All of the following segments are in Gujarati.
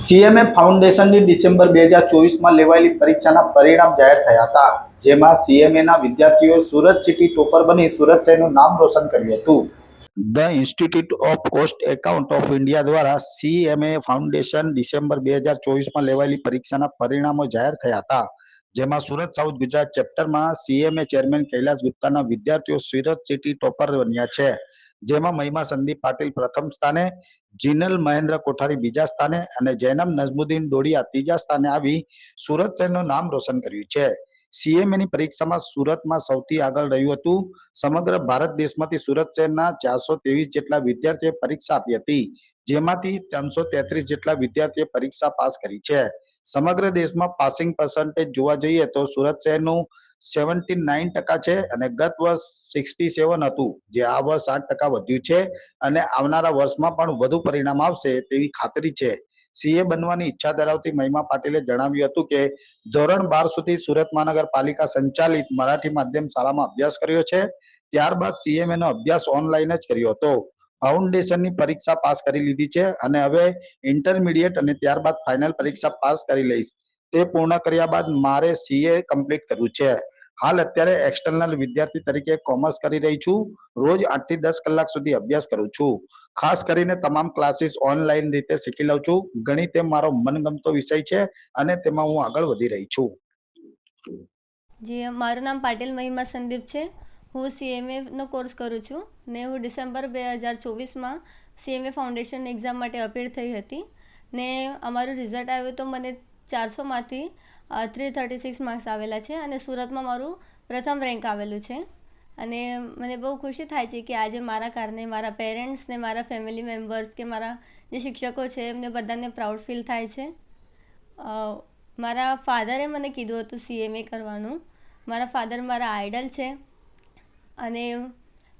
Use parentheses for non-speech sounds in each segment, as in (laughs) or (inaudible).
સીએમએ ફાઉન્ડેશનની ડિસેમ્બર બે હજાર ચોવીસમાં લેવાયેલી પરીક્ષાના પરિણામ જાહેર થયા હતા, જેમાં સીએમએના વિદ્યાર્થીઓ સુરત સિટી ટોપર બની સુરત શહેરનું નામ રોશન કર્યું હતું. The institute of cost account of India દ્વારા સીએમએ ફાઉન્ડેશન ડિસેમ્બર બે હજાર ચોવીસમાં લેવાયેલી પરીક્ષાના પરિણામો જાહેર થયા હતા, જેમાં સુરત સાઉથ ગુજરાત ચેપ્ટરમાં સીએમએ ચેરમેન કૈલાસ ગુપ્તાના વિદ્યાર્થીઓ સુરત સિટી ટોપર બન્યા છે. જેમાં મહિમા સંદીપ પાટીલ પ્રથમ સ્થાને, જીનલ મહેન્દ્ર કોઠારી બીજા સ્થાને અને જૈનમ નઝમુદ્દીન ડોડિયા ત્રીજા સ્થાને આવી સુરત શહેરનું નામ રોશન કર્યું છે. CMA ની પરીક્ષામાં સુરતમાં સૌથી આગળ રહ્યું હતું. સમગ્ર ભારત દેશમાંથી સુરત શહેરના ચારસો ત્રેવીસ જેટલા વિદ્યાર્થીઓએ પરીક્ષા આપી હતી, જેમાંથી ત્રણસો તેત્રીસ જેટલા વિદ્યાર્થીઓએ પરીક્ષા પાસ કરી છે. સમગ્ર દેશમાં પાસિંગ પર્સન્ટેજ જોવા જઈએ તો સુરત શહેરનું સેવન્ટી નાઇન ટકા છે અને ગત વર્ષ સિક્સટી સેવન હતું, જે આ વર્ષ આઠ ટકા વધ્યું છે અને આવનારા વર્ષમાં પણ વધુ પરિણામ આવશે તેવી ખાતરી છે. સીએ બનવાની ઈચ્છા ધરાવતી મહિમા પાટીલે જણાવ્યું હતું કે, ધોરણ બાર સુધી સુરત મહાનગરપાલિકા સંચાલિત મરાઠી માધ્યમ શાળામાં અભ્યાસ કર્યો છે, ત્યારબાદ સીએમએ નો અભ્યાસ ઓનલાઈન જ કર્યો હતો. ફાઉન્ડેશનની પરીક્ષા પાસ કરી લીધી છે અને હવે ઇન્ટરમીડિયેટ અને ત્યારબાદ ફાઇનલ પરીક્ષા પાસ કરી લઈશ. તે પૂર્ણ કર્યા બાદ મારે સીએ કમ્પ્લીટ કરવું છે. હાલ અત્યારે એક્સટર્નલ વિદ્યાર્થી તરીકે કોમર્સ કરી રહી છું. રોજ આઠથી દસ કલાક સુધી અભ્યાસ કરું છું. ખાસ કરીને તમામ ક્લાસીસ ઓનલાઈન રીતે શીખી લઉં છું. ગણિત એ મારો મનગમતો વિષય છે અને તેમાં હું આગળ વધી રહી છું. જી, મારું નામ પાટીલ મહિમા સંદીપ છે. હું સીએમએ નો કોર્સ કરું છું ને હું ડિસેમ્બર બે હજાર ચોવીસમાં સીએમએ ફાઉન્ડેશન એક્ઝામ માટે અપીર થઈ હતી. ને અમારું રિઝલ્ટ આવ્યું તો મને ચારસોમાંથી થ્રી થર્ટી સિક્સ માર્ક્સ આવેલા છે અને સુરતમાં મારું પ્રથમ રેન્ક આવેલું છે. અને મને બહુ ખુશી થાય છે કે આજે મારા કારણે મારા પેરેન્ટ્સને મારા ફેમિલી મેમ્બર્સ કે મારા જે શિક્ષકો છે એમને બધાને પ્રાઉડ ફીલ થાય છે. મારા ફાધરે મને કીધું હતું સીએમએ કરવાનું. મારા ફાધર મારા આઈડલ છે. અને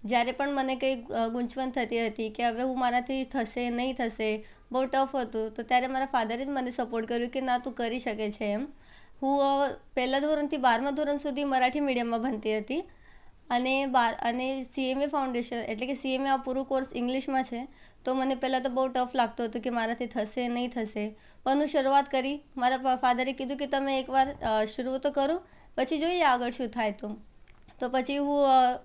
જ્યારે પણ મને કંઈ ગૂંચવણ થતી હતી કે હવે હું મારાથી થશે, નહીં થશે, બહુ ટફ હતું, તો ત્યારે મારા ફાધરે જ મને સપોર્ટ કર્યો કે ના તું કરી શકે છે એમ. હું પહેલાં ધોરણથી બારમા ધોરણ સુધી મરાઠી મીડિયમમાં ભણતી હતી. અને બાર, અને સીએમએ ફાઉન્ડેશન એટલે કે સીએમએ આ પૂરું કોર્સ ઇંગ્લિશમાં છે. તો મને પહેલાં તો બહુ ટફ લાગતું હતું કે મારાથી થશે, નહીં થશે. પણ હું શરૂઆત કરી. મારા ફાધરે કીધું કે તમે એકવાર શરૂ તો કરો, પછી જોઈએ આગળ શું થાય તો. તો પછી હું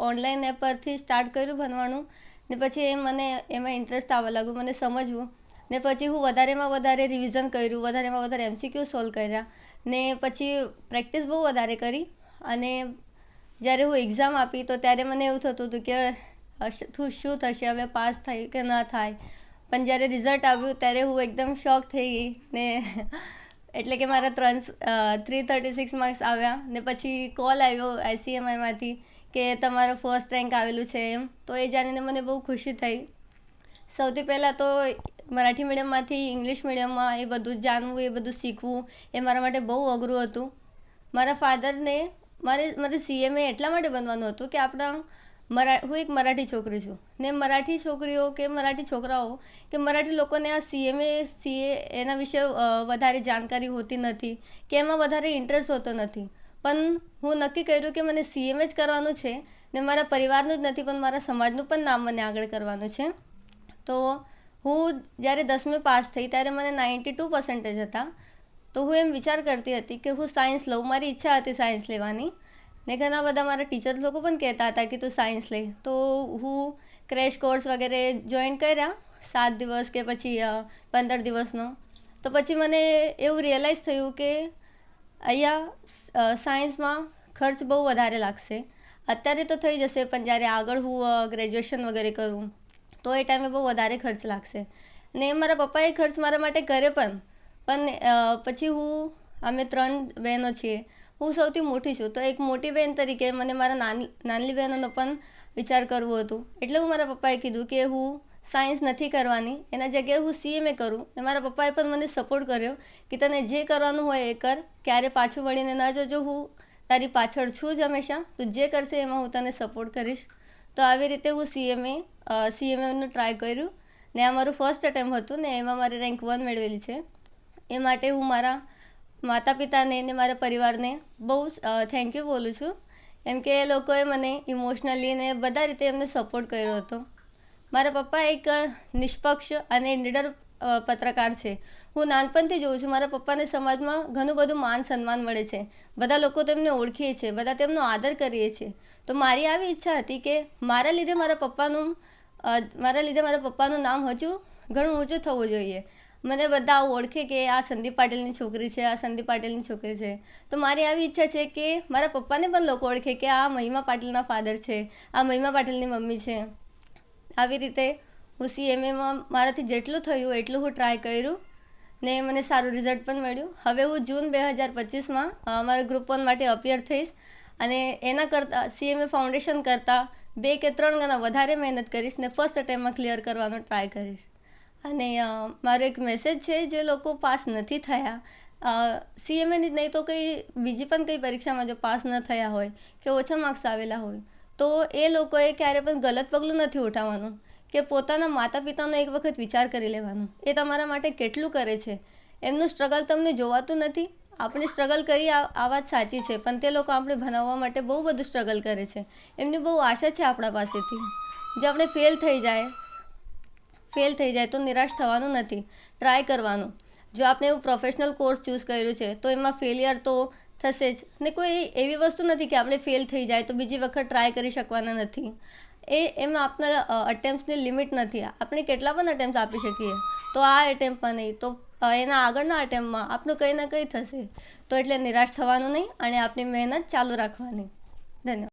ઓનલાઈન એપ પરથી સ્ટાર્ટ કર્યું ભણવાનું. ને પછી એ મને, એમાં ઇન્ટરેસ્ટ આવવા લાગ્યું, મને સમજવું. ને પછી હું વધારેમાં વધારે રિવિઝન કર્યું, વધારેમાં વધારે એમસીક્યુ સોલ્વ કર્યા ને પછી પ્રેક્ટિસ બહુ વધારે કરી અને જ્યારે હું એક્ઝામ આપી તો ત્યારે મને એવું થતું હતું કે શું થશે, હવે પાસ થાય કે ના થાય? પણ જ્યારે રિઝલ્ટ આવ્યું ત્યારે હું એકદમ શોક થઈ ગઈ ને (laughs) એટલે કે મારા ત્રણ થ્રી થર્ટી સિક્સ માર્ક્સ આવ્યા ને પછી કોલ આવ્યો આઈસીએમઆઈમાંથી કે તમારો ફર્સ્ટ રેન્ક આવેલું છે એમ. તો એ જાણીને મને બહુ ખુશી થઈ. સૌથી પહેલાં તો મરાઠી મીડિયમમાંથી ઇંગ્લિશ મીડિયમમાં એ બધું જાણવું, એ બધું શીખવું, એ મારા માટે બહુ અઘરું હતું. મારા ફાધરને મારે મારે સીએમએ એટલા માટે બનવાનું હતું કે આપણા મરા, હું એક મરાઠી છોકરી છું. ને મરાઠી છોકરીઓ કે મરાઠી છોકરાઓ કે મરાઠી લોકોને આ સીએમએ સીએ એના વિશે વધારે જાણકારી હોતી નથી, કે એમાં વધારે ઇન્ટરેસ્ટ હોતો નથી. પણ હું નક્કી કર્યું કે મને સીએમએ જ કરવાનું છે ને મારા પરિવારનું જ નથી, પણ મારા સમાજનું પણ નામ મને આગળ કરવાનું છે. તો હું જ્યારે દસમી પાસ થઈ ત્યારે મને નાઇન્ટી ટુ પર્સન્ટેજ હતા. તો હું એમ વિચાર કરતી હતી કે હું સાયન્સ લઉં, મારી ઈચ્છા હતી સાયન્સ લેવાની. ને ઘણા બધા મારા ટીચર્સ લોકો પણ કહેતા હતા કે તું સાયન્સ લે. તો હું ક્રેશ કોર્સ વગેરે જોઈન કર્યા, સાત દિવસ કે પછી પંદર દિવસનો. તો પછી મને એવું રિયલાઇઝ થયું કે અહીંયા સાયન્સમાં ખર્ચ બહુ વધારે લાગશે. અત્યારે તો થઈ જશે, પણ જ્યારે આગળ હું ગ્રેજ્યુએશન વગેરે કરું તો એ ટાઈમે બહુ વધારે ખર્ચ લાગશે. ને મારા પપ્પાએ ખર્ચ મારા માટે કરે પણ. પણ પછી હું, અમે ત્રણ બહેનો છીએ, હું સૌથી મોટી છું. તો એક મોટી બહેન તરીકે મને મારા નાની નાની બહેનોનો પણ વિચાર કરવો હતું. એટલે હું મારા પપ્પાએ કીધું કે હું સાયન્સ નથી કરવાની, એના જગ્યાએ હું સીએમએ કરું. ને મારા પપ્પાએ પણ મને સપોર્ટ કર્યો કે તને જે કરવાનું હોય એ કર, ક્યારે પાછું વળીને ના જોજો. હું તારી પાછળ છું જ હંમેશા. તું જે કરશે એમાં હું તને સપોર્ટ કરીશ. તો આવી રીતે હું સીએમએ સીએમએનું ટ્રાય કર્યું. ને આ મારું ફર્સ્ટ અટેમ્પ હતું ને એમાં મારે રેન્ક વન મેળવેલી છે. એ માટે હું મારા માતા પિતાને ને મારા પરિવારને બહુ થેન્ક યુ બોલું છું. એમ કે એ લોકોએ મને ઇમોશનલી ને બધા રીતે એમને સપોર્ટ કર્યો હતો. મારા પપ્પા એક નિષ્પક્ષ અને નિડર પત્રકાર છે. હું નાનપણથી જોઉં છું, મારા પપ્પાને સમાજમાં ઘણું બધું માન સન્માન મળે છે. બધા લોકો તેમને ઓળખીએ છે, બધા તેમનો આદર કરીએ છીએ તો મારી આવી ઈચ્છા હતી કે મારા લીધે મારા પપ્પાનું મારા લીધે મારા પપ્પાનું નામ હજુ ઘણું ઊંચું થવું જોઈએ. મને બધા ઓળખે કે આ સંદીપ પાટીલની છોકરી છે, આ સંદીપ પાટીલની છોકરી છે. તો મારી આવી ઈચ્છા છે કે મારા પપ્પાને પણ લોકો ઓળખે કે આ મહિમા પાટીલના ફાધર છે, આ મહિમા પાટીલની મમ્મી છે. આવી રીતે હું સીએમએમાં મારાથી જેટલું થયું એટલું હું ટ્રાય કર્યું ને મને સારું રિઝલ્ટ પણ મળ્યું. હવે હું જૂન બે હજાર પચીસમાં મારા ગ્રુપ વન માટે અપિયર થઈશ અને એના કરતાં સીએમએ ફાઉન્ડેશન કરતાં બે કે ત્રણ ગણા વધારે મહેનત કરીશ ને ફર્સ્ટ અટેમ્પમાં ક્લિયર કરવાનો ટ્રાય કરીશ. અને મારો એક મેસેજ છે, જે લોકો પાસ નથી થયા. સીએમએની નહીં તો કંઈ, બીજી પણ કંઈ પરીક્ષામાં જો પાસ ન થયા હોય કે ઓછા માર્ક્સ આવેલા હોય તો એ લોકોએ ક્યારે પણ ગલત પગલું નથી ઉઠાવવાનું કે પોતાના માતા પિતાનો એક વખત વિચાર કરી લેવાનો. એ તમારા માટે કેટલું કરે છે? એમનું સ્ટ્રગલ તમને જોવાતું નથી? આપણે સ્ટ્રગલ કરી આ વાત સાચી છે, પણ તે લોકો આપણે ભણાવવા માટે બહુ બધું સ્ટ્રગલ કરે છે. એમની બહુ આશા છે આપણા પાસેથી. જો આપણે ફેલ થઈ જાય ફેલ થઈ જાય તો નિરાશ થવાનું નથી. ટ્રાય કરવાનું. જો આપણે એવું પ્રોફેશનલ કોર્સ ચૂઝ કર્યું છે, તો એમાં ફેલિયર તો થશે જ. ને કોઈ એવી વસ્તુ નથી કે આપણે ફેલ થઈ જાય તો બીજી વખત ટ્રાય કરી શકવાના નથી. એ, એમાં આપના અટેમ્પ્સની લિમિટ નથી. આપણે કેટલા પણ અટેમ્પ્ટ આપી શકીએ. તો આ એટેમ્પમાં નહીં. તો એના આગળના અટેમ્પમાં આપણું કંઈ ના કંઈ થશે. તો એટલે નિરાશ થવાનું નહીં અને આપની મહેનત ચાલુ રાખવાની. ધન્યવાદ.